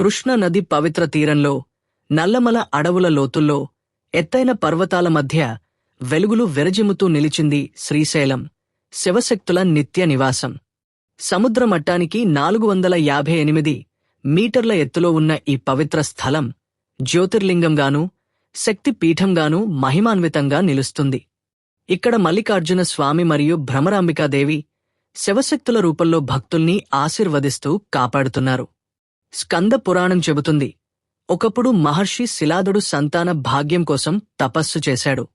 కృష్ణ నది పవిత్ర తీరంలో నల్లమల అడవుల లోతుల్లో ఎత్తైన పర్వతాల మధ్య వెలుగులు వెరజిమ్ముతూ నిలిచింది శ్రీశైలం శివశక్తుల నిత్య నివాసం. సముద్ర మట్టానికి నాలుగు వందల యాభై ఎనిమిది మీటర్ల ఎత్తులో ఉన్న ఈ పవిత్ర స్థలం జ్యోతిర్లింగంగానూ శక్తిపీఠంగానూ మహిమాన్వితంగా నిలుస్తుంది. ఇక్కడ మల్లికార్జున స్వామి మరియు భ్రమరాంబికాదేవి శివశక్తుల రూపంలో భక్తుల్ని ఆశీర్వదిస్తూ కాపాడుతున్నారు. స్కంద పురాణం చెబుతుంది. ఒకప్పుడు మహర్షి శిలాదుడు సంతాన భాగ్యం కోసం తపస్సు చేశాడు.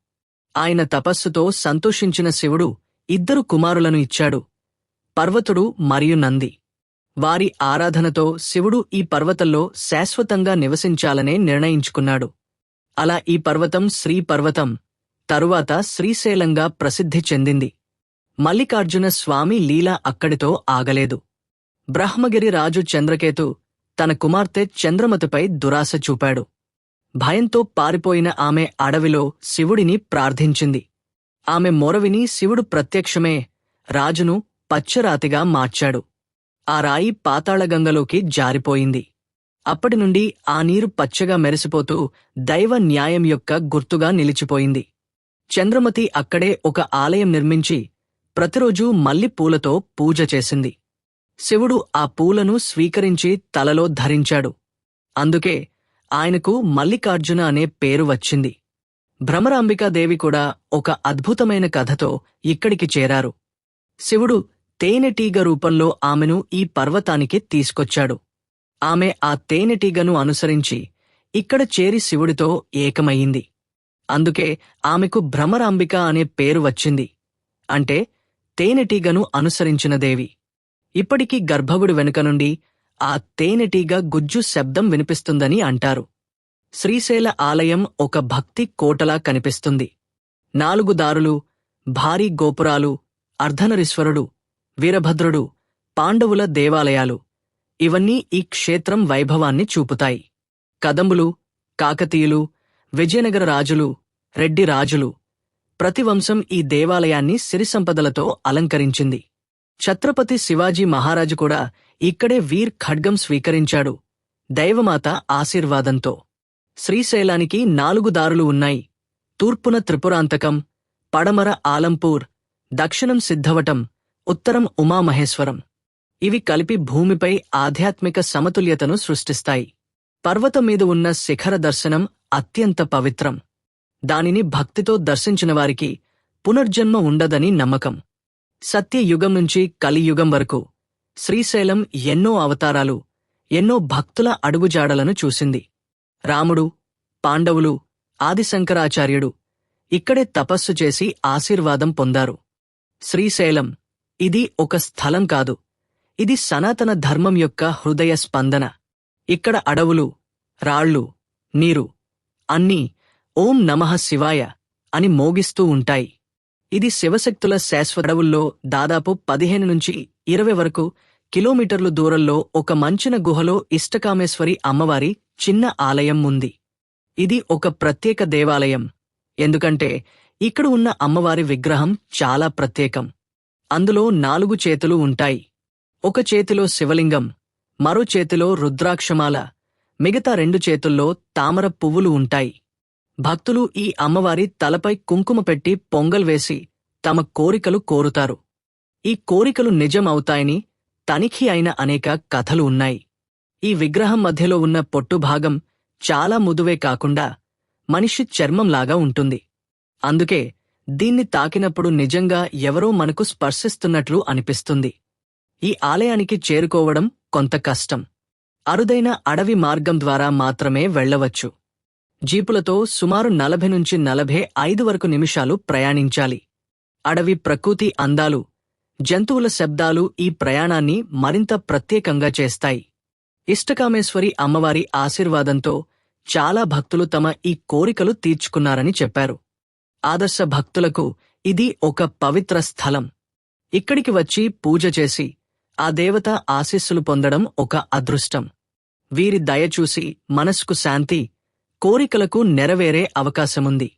ఆయన తపస్సుతో సంతోషించిన శివుడు ఇద్దరు కుమారులను ఇచ్చాడు. పర్వతుడు మరియు నంది. వారి ఆరాధనతో శివుడు ఈ పర్వతంలో శాశ్వతంగా నివసించాలనే నిర్ణయించుకున్నాడు. అలా ఈ పర్వతం శ్రీ పర్వతం తరువాత శ్రీశైలంగా ప్రసిద్ధి చెందింది. మల్లికార్జున స్వామి లీల అక్కడితో ఆగలేదు. బ్రహ్మగిరి రాజు చంద్రకేతు తన కుమార్తె చంద్రమతిపై దురాశ చూపాడు. భయంతో పారిపోయిన ఆమె అడవిలో శివుడిని ప్రార్థించింది. ఆమె మొరవిని శివుడు ప్రత్యక్షమే రాజును పచ్చరాతిగా మార్చాడు. ఆ రాయి పాతాళగంగలోకి జారిపోయింది. అప్పటి నుండి ఆ నీరు పచ్చగా మెరిసిపోతూ దైవ న్యాయం యొక్క గుర్తుగా నిలిచిపోయింది. చంద్రమతి అక్కడే ఒక ఆలయం నిర్మించి ప్రతిరోజూ మల్లి పూలతో పూజ చేసింది. శివుడు ఆ పూలను స్వీకరించి తలలో ధరించాడు. అందుకే ఆయనకు మల్లికార్జున అనే పేరు వచ్చింది. భ్రమరాంబికాదేవి కూడా ఒక అద్భుతమైన కథతో ఇక్కడికి చేరారు. శివుడు తేనెటీగ రూపంలో ఆమెను ఈ పర్వతానికి తీసుకొచ్చాడు. ఆమె ఆ తేనెటీగను అనుసరించి ఇక్కడ చేరి శివుడితో ఏకమయ్యింది. అందుకే ఆమెకు భ్రమరాంబిక అనే పేరు వచ్చింది. అంటే తేనెటీగను అనుసరించిన దేవి. ఇప్పటికీ గర్భగుడి వెనుక నుండి ఆ తేనెటీగ గుజ్జు శబ్దం వినిపిస్తుందని అంటారు. శ్రీశైల ఆలయం ఒక భక్తి కోటలా కనిపిస్తుంది. నాలుగు దారులు భారీ గోపురాలు అర్ధనరీశ్వరుడు వీరభద్రుడు పాండవుల దేవాలయాలు ఇవన్నీ ఈ క్షేత్రం వైభవాన్ని చూపుతాయి. కదంబులు కాకతీయులు విజయనగర రాజులు రెడ్డి రాజులు ప్రతి వంశం ఈ దేవాలయాన్ని సిరిసంపదలతో అలంకరించింది. ఛత్రపతి శివాజీ మహారాజు కూడా ఇక్కడే వీర్ ఖడ్గం స్వీకరించాడు. దైవమాత ఆశీర్వాదంతో. శ్రీశైలానికి నాలుగు దారులు ఉన్నాయి. తూర్పున త్రిపురాంతకం పడమర ఆలంపూర్ దక్షిణం సిద్ధవటం ఉత్తరం ఉమామహేశ్వరం. ఇవి కలిపి భూమిపై ఆధ్యాత్మిక సమతుల్యతను సృష్టిస్తాయి. పర్వతం మీద ఉన్న శిఖర దర్శనం అత్యంత పవిత్రం. దానిని భక్తితో దర్శించిన వారికి పునర్జన్మ ఉండదని నమ్మకం. సత్యయుగం నుంచి కలియుగం వరకు శ్రీశైలం ఎన్నో అవతారాలు ఎన్నో భక్తుల అడుగుజాడలను చూసింది. రాముడు పాండవులు ఆదిశంకరాచార్యుడు ఇక్కడే తపస్సు చేసి ఆశీర్వాదం పొందారు. శ్రీశైలం ఇది ఒక స్థలం కాదు. ఇది సనాతన ధర్మం యొక్క హృదయ స్పందన. ఇక్కడ అడవులు రాళ్ళు నీరు అన్నీ ఓం నమః శివాయ అని మోగిస్తూ ఉంటాయి. ఇది శివశక్తుల శాశ్వత అడవుల్లో దాదాపు పదిహేను నుంచి ఇరవై వరకు కిలోమీటర్లు దూరంలో ఒక మంచిన గుహలో ఇష్టకామేశ్వరి అమ్మవారి చిన్న ఆలయం ఉంది. ఇది ఒక ప్రత్యేక దేవాలయం. ఎందుకంటే ఇక్కడ ఉన్న అమ్మవారి విగ్రహం చాలా ప్రత్యేకం. అందులో నాలుగు చేతులు ఉంటాయి. ఒక చేతిలో శివలింగం మరో చేతిలో రుద్రాక్షమాల మిగతా రెండు చేతుల్లో తామర పువ్వులు ఉంటాయి. భక్తులు ఈ అమ్మవారి తలపై కుంకుమ పెట్టి పొంగల్ వేసి తమ కోరికలు కోరుతారు. ఈ కోరికలు నిజం అవుతాయని తనిఖీ అయిన అనేక కథలు ఉన్నాయి. ఈ విగ్రహం మధ్యలో ఉన్న పొట్టు భాగం చాలా ముదువే కాకుండా మనిషి చర్మంలాగా ఉంటుంది. అందుకే దీన్ని తాకినప్పుడు నిజంగా ఎవరో మనకు స్పర్శిస్తున్నట్లు అనిపిస్తుంది. ఈ ఆలయానికి చేరుకోవడం కొంత కష్టం. అరుదైన అడవి మార్గం ద్వారా మాత్రమే వెళ్ళవచ్చు. జీపులతో సుమారు నలభై నుంచి నలభై ఐదు వరకు నిమిషాలు ప్రయాణించాలి. అడవి ప్రకృతి అందాలు జంతువుల శబ్దాలు ఈ ప్రయాణాన్ని మరింత ప్రత్యేకంగా చేస్తాయి. ఇష్టకామేశ్వరి అమ్మవారి ఆశీర్వాదంతో చాలా భక్తులు తమ ఈ కోరికలు తీర్చుకున్నారని చెప్పారు. ఆదర్శ భక్తులకు ఇది ఒక పవిత్ర స్థలం. ఇక్కడికి వచ్చి పూజ చేసి ఆ దేవత ఆశీస్సులు పొందడం ఒక అదృష్టం. వీరి దయ చూసి మనస్కు శాంతి కోరికలకు నెరవేరే అవకాశముంది.